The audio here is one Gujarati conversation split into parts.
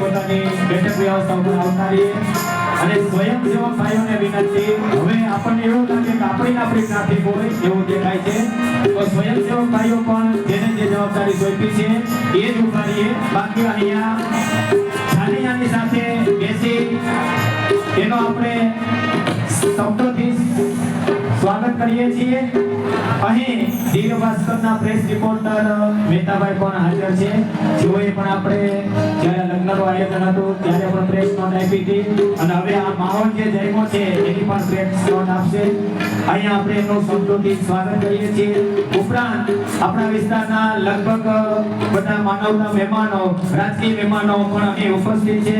પોતાની બેઠક વ્યવસ્થા રહીએ અને સ્વયંસેવક ભાઈઓને વિનંતી, હવે આપણને એવું લાગે કે આપણી આપણી ટ્રાફિક હોય એવું દેખાય છે. તો સ્વયંસેવક ભાઈઓ પણ જેને જે જવાબદારી સોંપી છે, એ જ ઉપાડીએ બાકી અહીંયા છાનીયાની સાથે બેસી, એનો આપણે શબ્દોથી સ્વાગત કરીએ છીએ. અહીં ધીર ભાસ્કરના પ્રેસ રિપોર્ટર મહેતાભાઈ પણ હાજર છે. જેઓએ પણ આપણે જ્યારે લગ્નનું આયોજન હતું, ત્યારે પણ પ્રેસ નોટ આપી હતી. અને હવે આ માહોલ જે જન્મો છે, એની પણ પ્રેસ નોટ આપશે. અહીંયા આપણે એમનું શબ્દોથી સ્વાગત કરીએ છીએ. ઉપરાંત, આપણા વિસ્તારના લગભગ બધા માનવના મહેમાનો, રાજકીય મહેમાનો પણ અહીં ઉપસ્થિત છે.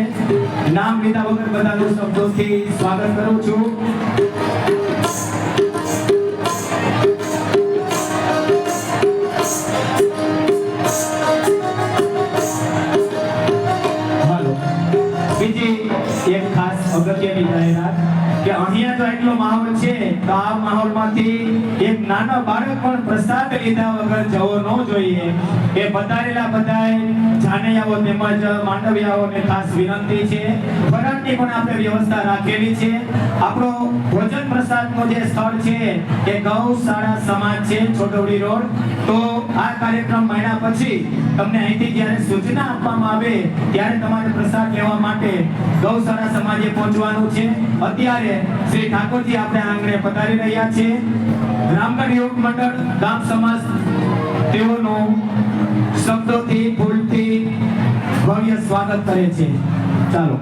નામ લીધા વગર બધાનું શબ્દોથી સ્વાગત કરું છું. છે તો આ માહોલમાંથી એક નાનો બાળક પણ પ્રસાદ લીધા વગર જવો ન જોઈએ. એ પધારેલા બધાય જાનૈયાઓ તેમજ માંડવિયાઓને ખાસ વિનંતી છે. ફરાળની પણ આપણે વ્યવસ્થા રાખેલી છે. આપણો ભોજન પ્રસાદનો જે સ્થળ છે, એ ગૌશાળા સમાજ છે, છોટવડી રોડ. તો આ કાર્યક્રમ મહિના પછી તમને અહીંથી જ્યારે સૂચના આપવામાં આવે, ત્યારે તમારે પ્રસાદ લેવા માટે ગૌશાળા સમાજે પહોંચવાનું છે. અત્યારે શ્રી ઠાકોરજી આપણે આંગણે પધારી રહ્યા છે. રામગઢ યોગ મંડળ ગામ સમાજ તેઓનો શબ્દોથી ફૂલથી ભવ્ય સ્વાગત કરે છે. ચાલો.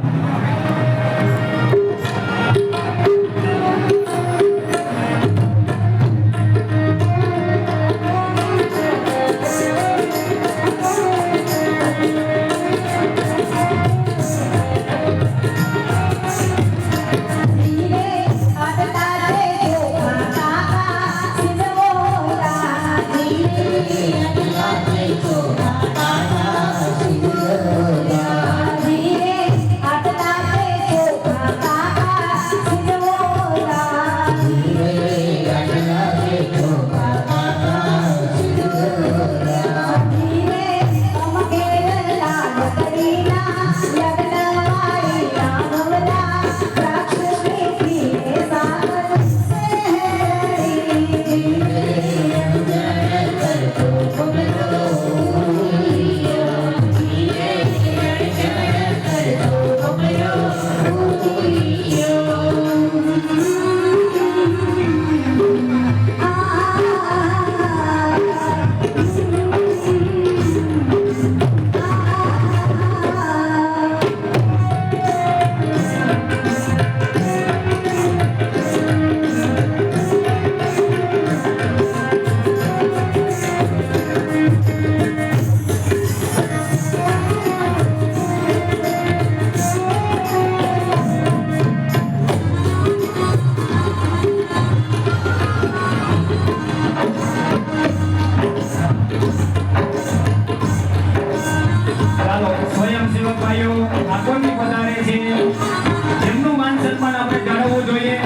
પધારે છે. જેમનું માન સન્માન આપણે જાળવવું જોઈએ.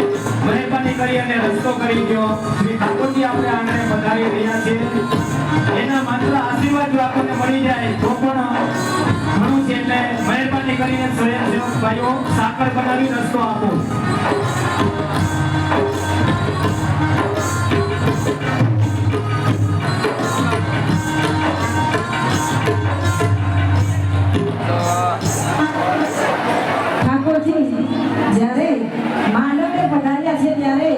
મહેરબાની કરી અને રસ્તો કરી દો શ્રી ઠાકોરજી આપણે આંગણે વધારી રહ્યા છે. એના માત્ર આશીર્વાદ જો આપણને મળી જાય તો પણ ઘણું છે એટલે મહેરબાની કરીને સ્વયંસેવક ભાઈઓ સાકર બનાવી રસ્તો આપો. નથી જ્યારે માનવે પધાર્યા છે ત્યારે